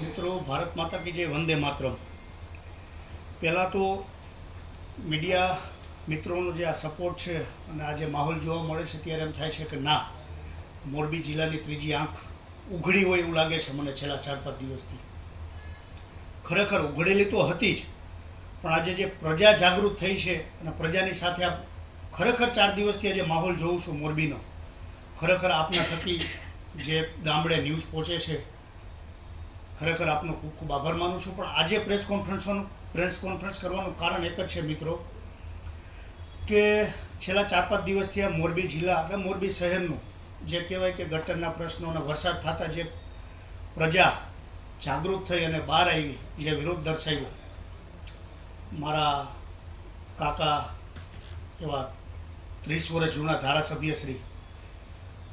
મિત્રો, ભારત માતા કી જે વંદે માતરમ. પહેલાં તો મીડિયા મિત્રોનો જે આ સપોર્ટ છે અને આ જે માહોલ જોવા મળે છે, ત્યારે એમ થાય છે કે ના, મોરબી જિલ્લાની ત્રીજી આંખ ઉઘડી હોય એવું લાગે છે મને છેલ્લા ચાર પાંચ દિવસથી. ખરેખર ઉઘડેલી તો હતી જ, પણ આજે જે પ્રજા જાગૃત થઈ છે અને પ્રજાની સાથે આ ખરેખર ચાર દિવસથી આજે માહોલ જોઉં છું મોરબીનો. ખરેખર આપના થકી જે ગામડે ન્યૂઝ પહોંચે છે ખરેખર આપનો ખૂબ ખૂબ આભાર માનું છું. પણ આજે પ્રેસ કોન્ફરન્સનું પ્રેસ કોન્ફરન્સ કરવાનું કારણ એક જ છે મિત્રો, કે છેલ્લા ચાર પાંચ દિવસથી આ મોરબી જિલ્લા અને મોરબી શહેરનું જે કહેવાય કે ગટરના પ્રશ્નો અને વરસાદ થતા જે પ્રજા જાગૃત થઈ અને બહાર આવી, જે વિરોધ દર્શાવ્યો. મારા કાકા એવા ત્રીસ વર્ષ જૂના ધારાસભ્ય શ્રી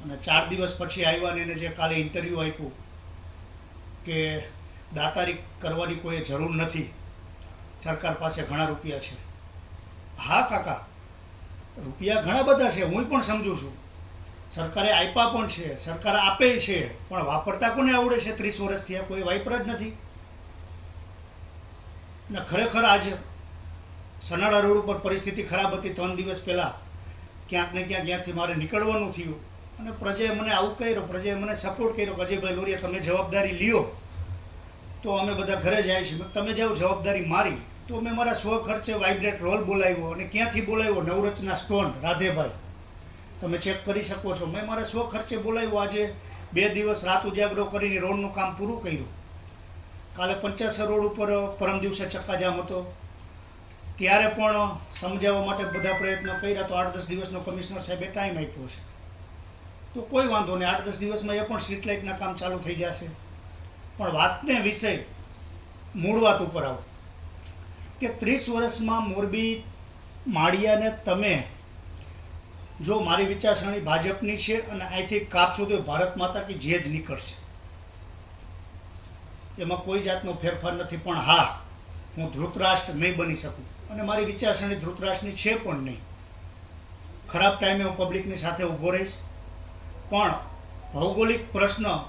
અને ચાર દિવસ પછી આવ્યા ને એને જે કાલે ઇન્ટરવ્યૂ આપ્યું કે દાતારી કરવાની કોઈ જરૂર નથી. સરકાર પાસે ઘણા રૂપિયા છે. હા, કાકા. રૂપિયા ઘણા બધા છે, હું પણ સમજુ છું. સરકારે આપ્યા પણ છે, સરકાર આપે છે, પણ વાપરતા કોને આવડે છે? ત્રીસ વર્ષથી આ કોઈ વાપર જ નથી. ને ખરેખર આજ સનાડા રોડ ઉપર પરિસ્થિતિ ખરાબ હતી, ત્રણ દિવસ પહેલાં. ક્યાંક ને ક્યાંક ક્યાંથી મારે નીકળવાનું થયું. અને પ્રજાએ મને આવું કર્યું પ્રજાએ મને સપોર્ટ કર્યો કે અજયભાઈ લોરિયા, તમે જવાબદારી લ્યો. તો અમે બધા ઘરે જાય છીએ. તમે જાઓ, જવાબદારી મારી. તો મેં મારા સ્વ ખર્ચે વાઇબ્રેટ રોલ બોલાવ્યો અને ક્યાંથી બોલાવ્યો? નવરચના સ્ટોન રાધેભાઈ. તમે ચેક કરી શકો છો. મેં મારા સ્વ ખર્ચે બોલાવ્યો આજે. બે દિવસ રાત ઉજાગરો કરીને રોડનું કામ પૂરું કર્યું. કાલે પંચાસર રોડ ઉપર પરમ દિવસે ચક્કાજામ હતો. ત્યારે પણ સમજાવવા માટે બધા પ્રયત્નો કર્યા તો આઠ દસ દિવસનો કમિશનર સાહેબે ટાઈમ આપ્યો છે. તો કોઈ વાંધો નહીં, આઠ દસ દિવસમાં એ પણ સ્ટ્રીટ લાઇટના કામ ચાલુ થઈ જશે. પણ વાતને વિષય મૂળ વાત ઉપર આવો. કે ત્રીસ વર્ષમાં મોરબી માળિયાને તમે જો મારી વિચારસરણી ભાજપની છે અને અહીંથી કાપશો તો ભારત માતા કે જે જ નીકળશે. એમાં કોઈ જાતનો ફેરફાર નથી, પણ હા, હું ધૃતરાષ્ટ્ર નહીં બની શકું. અને મારી વિચારસરણી ધૃતરાષ્ટ્રની છે પણ નહીં. ખરાબ ટાઈમે હું પબ્લિકની સાથે ઊભો રહીશ. પણ ભૌગોલિક પ્રશ્ન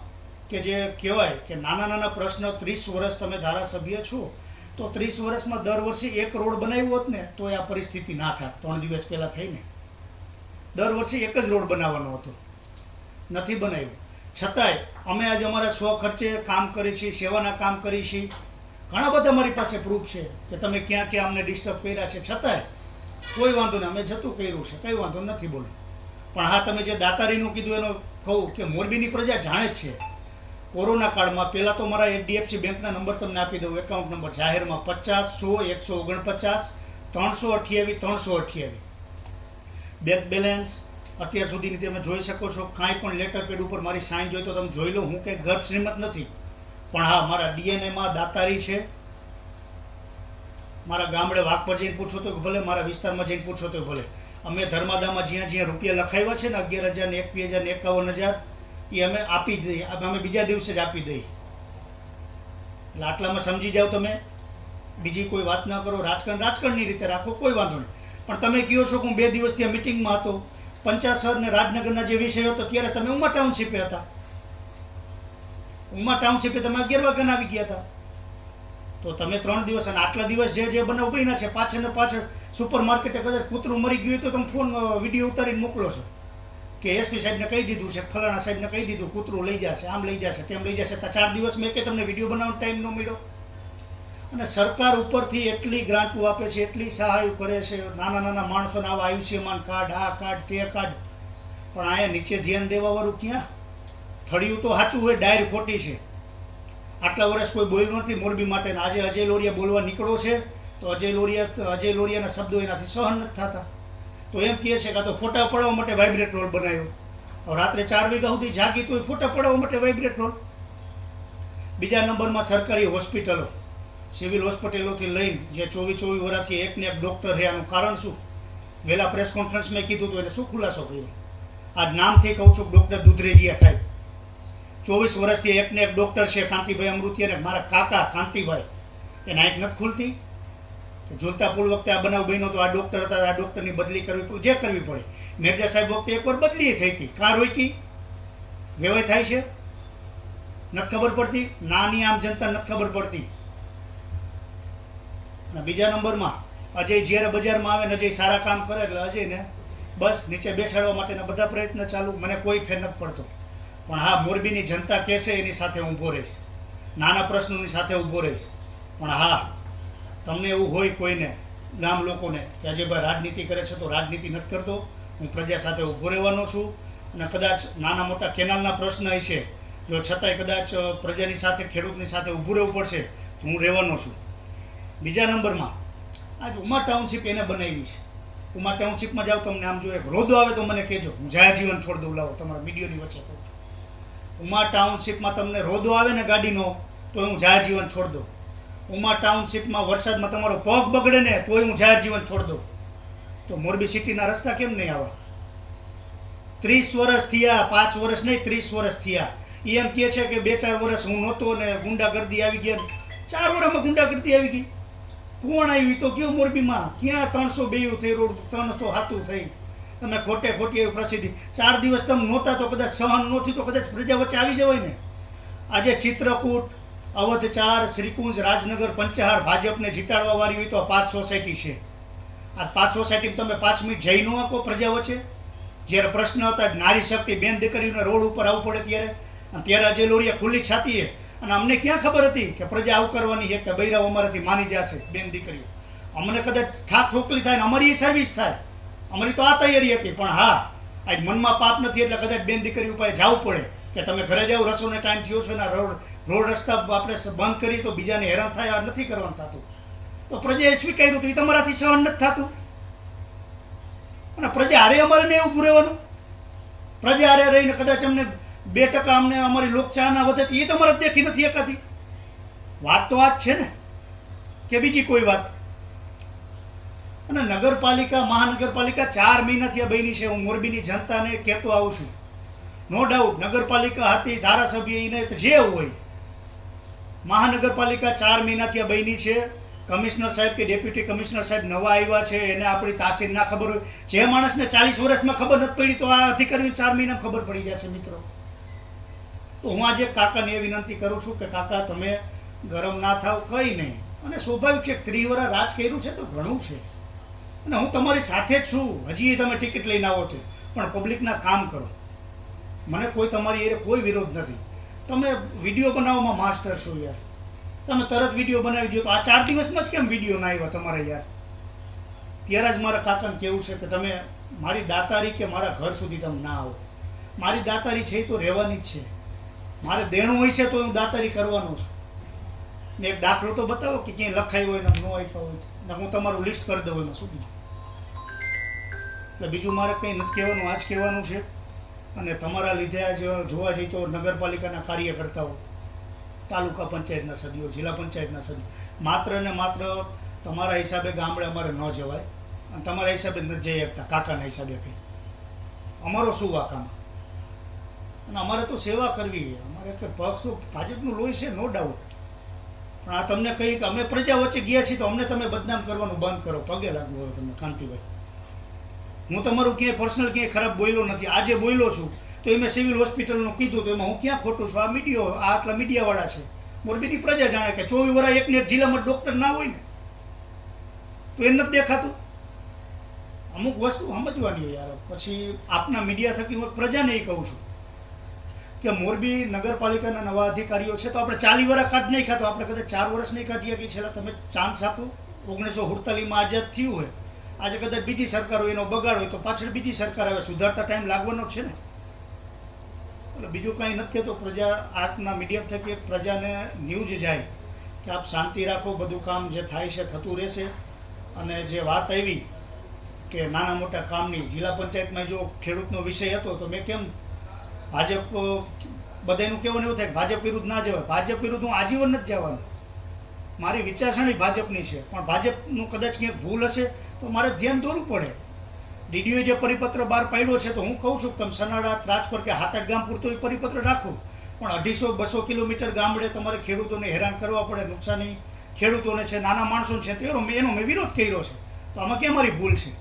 કે જે કહેવાય કે નાના નાના પ્રશ્ન ત્રીસ વર્ષ તમે ધારાસભ્ય છો, તો ત્રીસ વર્ષમાં દર વર્ષે એક રોડ બનાવ્યો હોત ને, તો આ પરિસ્થિતિ ના થાત. ત્રણ દિવસ પહેલાં થઈને. દર વર્ષે એક જ રોડ બનાવવાનો હતો. નથી બનાવ્યો. છતાંય અમે આજે અમારા સ્વ ખર્ચે કામ કરીએ છીએ, સેવાના કામ કરીએ છીએ. ઘણા બધા અમારી પાસે પ્રૂફ છે કે તમે ક્યાં ક્યાં અમને ડિસ્ટર્બ કર્યા છે. છતાંય કોઈ વાંધો નહીં, અમે જતું કર્યું છે. કંઈ વાંધો નથી બોલો. પણ હા, તમે જે દાતારીનું કીધું એનો કહું કે મોરબીની પ્રજા જાણે જ છે. કોરોના કાળમાં પહેલાં તો મારા એચડીએફસી બેંકના નંબર તમને આપી દઉં એકાઉન્ટ નંબર જાહેરમાં પચાસ, સો, એકસો ઓગણપચાસ, ત્રણસો અઠ્યાવીસ ત્રણસો અઠ્યાવીસ બેંક બેલેન્સ અત્યાર સુધીની તમે જોઈ શકો છો, કાંઈ પણ લેટર પેડ ઉપર મારી સાઇન જોઈ તો તમે જોઈ લો, હું કંઈ ગર્ભ શ્રીમત નથી. પણ હા, મારા ડીએનએમાં દાતારી છે. મારા ગામડે વાઘ પર જઈને પૂછો તો ભલે, મારા વિસ્તારમાં જઈને પૂછો તો ભલે. અમે ધર્માદામાં જ્યાં જ્યાં રૂપિયા લખાવ્યા છે ને, અગિયાર હજાર ને એકવીસ હજાર ને એકાવન હજાર એ અમે આપી જ દઈએ. અમે બીજા દિવસે જ આપી દઈએ. આટલામાં સમજી જાઓ તમે. બીજી કોઈ વાત ના કરો. રાજકારણ રાજકારણની રીતે રાખો, કોઈ વાંધો નહીં. પણ તમે કહો છો કે હું બે દિવસથી આ મિટિંગમાં હતો. પંચાસર ને રાજનગરના જે વિષય હતો, ત્યારે તમે ઉમા ટાઉનશીપે હતા. ઉમા ટાઉનશીપે તમે અગિયાર વાગ્યાના આવી ગયા હતા. તો તમે ત્રણ દિવસ અને આટલા દિવસ જે જે બનાવ બન્યા છે પાછળ ને પાછળ સુપર માર્કેટે કદાચ કૂતરું મરી ગયું તો તમે ફોન વીડિયો ઉતારીને મોકલો છો. કે એસપી સાહેબને કહી દીધું છે, ફલાણા સાહેબને કહી દીધું, કૂતરું લઈ જશે, આમ લઈ જશે, તેમ લઈ જશે. તો ચાર દિવસ મેં કે તમને વીડિયો બનાવવાનો ટાઈમ ન મળ્યો. અને સરકાર ઉપરથી એટલી ગ્રાન્ટો આપે છે, એટલી સહાય કરે છે, નાના નાના માણસોને આવા આયુષ્યમાન કાર્ડ, આ કાર્ડ, તે કાર્ડ. પણ અહીંયા નીચે ધ્યાન દેવાવાળું ક્યાં? થળિયું તો સાચું હોય, ડાયર ખોટી છે. આટલા વર્ષ કોઈ બોલ્યું નથી મોરબી માટે આજે અજય લોરિયા બોલવા નીકળો છે, તો અજય લોરિયા, અજય લોરિયાના શબ્દો એનાથી સહન નથી થતા. તો એમ કહે છે કે તો ફોટા પડવા માટે વાઇબ્રેટ રોલ બનાવ્યો. રાત્રે ચાર વાગ્યા સુધી જાગી તો ફોટા પડવા માટે વાઇબ્રેટ રોલ બીજા નંબરમાં સરકારી હોસ્પિટલો, સિવિલ હોસ્પિટલોથી લઈને જે ચોવીસ ચોવીસ વર્ષથી એક ને એક ડૉક્ટર છે, આનું કારણ શું? વહેલા પ્રેસ કોન્ફરન્સમાં કીધું હતું, એને શું ખુલાસો કર્યો? આ નામથી કહું છું ડૉક્ટર દુધરેજીયા સાહેબ. ચોવીસ વર્ષથી એક ને એક ડૉક્ટર છે, કાંતિભાઈ અમૃતિયા અને મારા કાકા કાંતિભાઈ. એને આંખ નથી ખુલતી. કે ઝૂલતા પુલ વખતે આ બનાવ બન્યો તો આ ડૉક્ટર હતા, આ ડૉક્ટરની બદલી કરવી જે કરવી પડે. મેરજા સાહેબ વખતે એકવાર બદલી થઈ હતી. કાર હોય કી? થાય છે? નથી ખબર પડતી? નાની આમ જનતા નથી ખબર પડતી. અને બીજા નંબરમાં, અજય જ્યારે બજારમાં આવે ને અજય સારા કામ કરે એટલે અજયને બસ નીચે બેસાડવા માટેના બધા પ્રયત્ન ચાલુ. મને કોઈ ફેર નથી પડતો. પણ હા, મોરબીની જનતા કહેશે એની સાથે ઊભો રહીશ. નાના પ્રશ્નોની સાથે ઊભો રહીશ. પણ હા તમને એવું હોય કોઈને, ગામ લોકોને, કે અજયભાઈ રાજનીતિ કરે છે તો રાજનીતિ નથી કરતો, હું પ્રજા સાથે ઊભો રહેવાનો છું. અને કદાચ નાના મોટા કેનાલના પ્રશ્ન હશે જો છતાંય કદાચ પ્રજાની સાથે, ખેડૂતની સાથે ઊભું રહેવું પડશે, તો હું રહેવાનો છું. બીજા નંબરમાં, આજ ઉમા ટાઉનશીપ એને બનાવી છે. ઉમા ટાઉનશીપમાં જાઓ, તમને આમ જો એક રોદો આવે તો મને કહેજો. હું જાહેર જીવન છોડ દઉં, લાવો, તમારા મીડિયોની વચ્ચે કહું છું. ઉમા ટાઉનશીપમાં તમને રોદો આવે ને ગાડીનો, તો હું જાહેર જીવન છોડ દઉં. ઉમા ટાઉનશીપમાં વરસાદમાં તમારો પગ બગડે ને તોય હું જાહેર જીવન છોડ દઉં. તો મોરબી સિટીના રસ્તા કેમ નહીં આવા? ત્રીસ વર્ષ થયા, પાંચ વર્ષ નહીં, ત્રીસ વર્ષ થયા. એ એમ કહે છે કે બે ચાર વર્ષ હું નહોતો ને ગુંડાગર્દી આવી ગયા ચાર વર્ષમાં ગુંડાગર્દી આવી ગઈ. કોણ આવ્યું? તો કયો મોરબીમાં? ક્યાં ત્રણસો બેયું થઈ રોડ, ત્રણસો હાથું થઈ? તમે ખોટે ખોટી એવી પ્રસિદ્ધિ. ચાર દિવસ તમે નહોતા તો કદાચ સહન નહોતી તો કદાચ પ્રજા વચ્ચે આવી જવાય ને. આજે ચિત્રકૂટ અવધ ચાર શ્રીકુંજ રાજનગર પંચહાર ભાજપને જીતાડવા વાળી હોય તો આ પાંચ સોસાયટી છે. આ પાંચ સોસાયટી તમે પાંચ મિનિટ જઈ ન આકો પ્રજા વચ્ચે. જ્યારે પ્રશ્ન હતા નારી શક્તિ બેન દીકરીઓને રોડ ઉપર આવવું પડે ત્યારે. અને ત્યારે અજય લોરિયા ખુલ્લી છાતીએ. અને અમને ક્યાં ખબર હતી કે પ્રજા આવું કરવાની છે કે બૈરાઓ અમારાથી માની જશે બેન દીકરીઓ. અમને કદાચ ઠાક ઠોકલી થાય ને અમારી સર્વિસ થાય. અમારી તો આ તૈયારી હતી, પણ હા, આજ મનમાં પાપ નથી એટલે કદાચ બેન દીકરી ઉપર જવું પડે. કે તમે ઘરે જાઓ, રસોને ટાઈમ થયો છે ને રોડ રોડ રસ્તા આપણે બંધ કરીએ તો બીજાને હેરાન થાય નથી કરવાનું થતું. તો પ્રજાએ સ્વીકાર્યું હતું એ તમારાથી સહન નથી થતું. અને પ્રજા હારે અમારે ને એવું પૂરેવાનું? પ્રજા હારે રહીને કદાચ અમને બે ટકા અમને અમારી લોકચાહના વધે એ તમારે દેખી નથી એકાથી વાત તો આ જ છે ને, કે બીજી કોઈ વાત. અને નગરપાલિકા, મહાનગરપાલિકા ચાર મહિનાથી આ બની છે. હું મોરબીની જનતાને કહેતો આવું છું. નો ડાઉટ નગરપાલિકા હતી, ધારાસભ્ય એને જે હોય મહાનગરપાલિકા ચાર મહિનાથી આ બની છે. કમિશનર સાહેબ કે ડેપ્યુટી કમિશનર સાહેબ નવા આવ્યા છે, એને આપણી તાસીર ના ખબર હોય. જે માણસને ચાલીસ વર્ષમાં ખબર નથી પડી તો આ અધિકારીને ચાર મહિનામાં ખબર પડી જશે મિત્રો. તો હું આજે કાકાને એ વિનંતી કરું છું કે કાકા, તમે ગરમ ના થાવ, કંઈ નહીં. અને સ્વાભાવિક છે ત્રિવરા રાજ કર્યું છે તો ઘણું છે. અને હું તમારી સાથે જ છું. હજી તમે ટિકિટ લઈને આવો તો. પણ પબ્લિકના કામ કરો. મને કોઈ તમારી એ કોઈ વિરોધ નથી. તમે વીડિયો બનાવવામાં માસ્ટર છો યાર. તમે તરત વીડિયો બનાવી દો. તો આ ચાર દિવસમાં જ કેમ વીડિયો ના આવ્યા તમારે યાર? ત્યારે જ મારા કાકાને કેવું છે કે તમે મારી દાતારી કે મારા ઘર સુધી તમે ના આવો. મારી દાતારી છે એ તો રહેવાની જ છે. મારે દેણું હોય છે તો હું દાતારી કરવાનો છું. ને એક દાખલો તો બતાવો કે ક્યાંય લખાયું હોય ને ન આપ્યા હોય ને હું તમારું લિસ્ટ કરી દઉં એમાં શું બીજું એટલે બીજું મારે કંઈ નથી કહેવાનું. આ જ કહેવાનું છે. અને તમારા લીધે આજ જોવા જઈએ તો નગરપાલિકાના કાર્યકર્તાઓ, તાલુકા પંચાયતના સભ્યો જિલ્લા પંચાયતના સભ્યો માત્ર ને માત્ર તમારા હિસાબે ગામડે અમારે ન જવાય અને તમારા હિસાબે નથી જઈ શકતા, કાકાના હિસાબે કંઈ. અમારો શું વાકામાં અને અમારે તો સેવા કરવી અમારે કે પક્ષ તો ભાજપનું લોહી છે નો ડાઉટ પણ આ તમને કહી કે અમે પ્રજા વચ્ચે ગયા છીએ તો અમને તમે બદનામ કરવાનું બંધ કરો. પગે લાગવું હવે તમને, કાંતિભાઈ. હું તમારું ક્યાંય પર્સનલ ક્યાંય ખરાબ બોલ્યો નથી. આજે બોલ્યો છું, તો એ મેં સિવિલ હોસ્પિટલનું કીધું, તો એમાં હું ક્યાં ખોટું છું? આ મીડિયો, આ આટલા મીડિયાવાળા છે. મોરબીની પ્રજા જાણે કે ચોવીસ વર્ષ એકને એક જિલ્લામાં ડૉક્ટર ના હોય ને, તો એ નથી દેખાતું. અમુક વસ્તુ સમજવાની હોય યાર. પછી આપના મીડિયા થકી હું પ્રજાને એ કહું છું કે મોરબી નગરપાલિકાના નવા અધિકારીઓ છે, તો આપણે ચાલી વર્ષ કાઢ નહીં ખાતો આપણે કદાચ ચાર વર્ષ નહીં કાઢીએ કે છેલ્લા તમે ચાન્સ આપો. ઓગણીસો સુડતાલીસમાં આઝાદ થયું હોય આજે કદાચ બીજી સરકાર હોય એનો બગાડ હોય તો પાછળ બીજી સરકાર આવે. સુધારતા ટાઈમ લાગવાનો છે ને. એટલે બીજું કાંઈ નથી કહેતો. પ્રજા આપના મીડિયમ થકી પ્રજાને ન્યૂઝ જાય કે આપ શાંતિ રાખો, બધું કામ જે થાય છે થતું રહેશે. અને જે વાત આવી કે નાના મોટા કામની, જિલ્લા પંચાયતમાં જો ખેડૂતનો વિષય હતો, તો મેં કેમ ભાજપ બધાનું કેવું એવું થાય ભાજપ વિરુદ્ધ ના જવાય. ભાજપ વિરુદ્ધ હું આજીવન જ જવાનું. મારી વિચારસરણી ભાજપની છે. પણ ભાજપનું કદાચ ક્યાંક ભૂલ હશે તો મારે ધ્યાન દોરવું પડે. ડીડીઓએ જે પરિપત્ર બહાર પાડ્યો છે તો હું કહું છું તમે સનાડા રાજપર કે હાથાટ ગામ પૂરતો એ પરિપત્ર રાખો. પણ અઢીસો, બસો કિલોમીટર ગામડે તમારે ખેડૂતોને હેરાન કરવા પડે, નુકસાની. ખેડૂતોને છે, નાના માણસો છે, તો એનો મેં- વિરોધ કર્યો છે. તો આમાં ક્યાં મારી ભૂલ છે?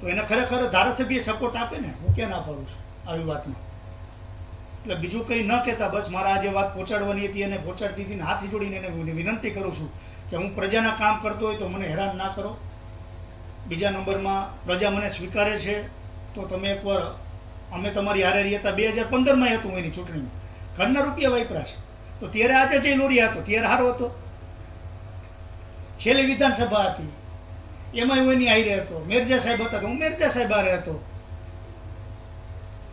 તો એને ખરેખર ધારાસભ્ય સપોર્ટ આપે ને, હું ક્યાં ના પાડું છું આવી વાતમાં? એટલે બીજું કંઈ ન કહેતા બસ મારા આ જે વાત પહોંચાડવાની હતી એને પહોંચાડતી હતી ને હાથ જોડીને એને વિનંતી કરું છું કે હું પ્રજાના કામ કરતો હોય તો મને હેરાન ના કરો. બીજા નંબરમાં પ્રજા મને સ્વીકારે છે, તો તમે એકવાર અમે તમારી હારે રહ્યા હતા બે હજાર પંદરમાં હતું એની ચૂંટણીમાં. ઘરના રૂપિયા વાપરા છે. તો ત્યારે આજે જઈ લોરી હતો, ત્યારે હારો હતો. છેલ્લી વિધાનસભા હતી. એમાં હું એની હારે હતો. મેરજા સાહેબ હતા તો હું મેરજા સાહેબ હારે હતો.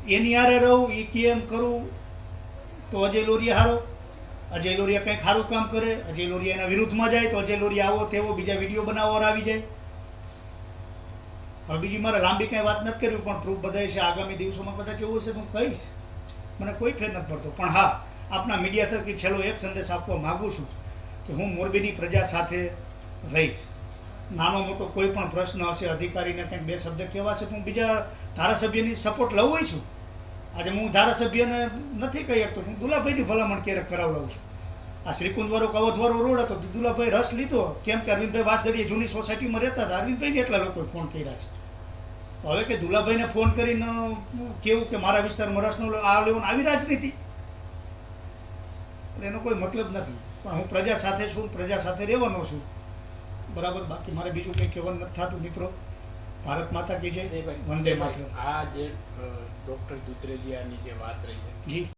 એની હારે રહું એ કેમ કરું? તો અજય લોરિયા હારો. અજય લોરિયા કંઈક સારું કામ કરે. અજય લોરિયા એના વિરુદ્ધમાં જાય તો અજય લોરિયા આવો તેવો બીજા વીડિયો બનાવવા આવી જાય. હવે બીજી મારે લાંબી કાંઈ વાત નથી કરવી, પણ પ્રૂફ બધાય છે, આગામી દિવસોમાં કદાચ એવું હશે હું કહીશ. મને કોઈ ફેર નથી પડતો. પણ હા આપણા મીડિયા થકી છેલ્લો એક સંદેશ આપવા માગું છું કે હું મોરબીની પ્રજા સાથે રહીશ. નાનો મોટો કોઈ પણ પ્રશ્ન હશે, અધિકારીને કંઈક બે શબ્દ કહેવા છે તો હું બીજા ધારાસભ્યની સપોર્ટ લઉં છું. આજે હું ધારાસભ્યને નથી કહી શકતો, હું દુલાભાઈની ભલામણ ક્યારેક કરાવડાવું છું. આ શ્રીકુંદવારો કવથવાળો રોડ હતો દુલાભાઈ રસ લીધો. કેમ કે અરવિંદભાઈ વાસદડીએ જૂની સોસાયટીમાં રહેતા હતા. અરવિંદભાઈને એટલા લોકોએ ફોન કર્યા છે. હવે કે દુલાભાઈને ફોન કરીને કેવું કે મારા વિસ્તારમાં રસનો આ લેવાનું આવી રાજનીતિ? એનો કોઈ મતલબ નથી. પણ હું પ્રજા સાથે છું પ્રજા સાથે રહેવાનો છું. બરાબર? બાકી મારે બીજું કંઈ કહેવાનું નથી થતું મિત્રો. ભારત માતા કી જય. વંદે માત્ર આ જે ડોક્ટર દુત્રેજીયાની જે વાત રહી છે. જી.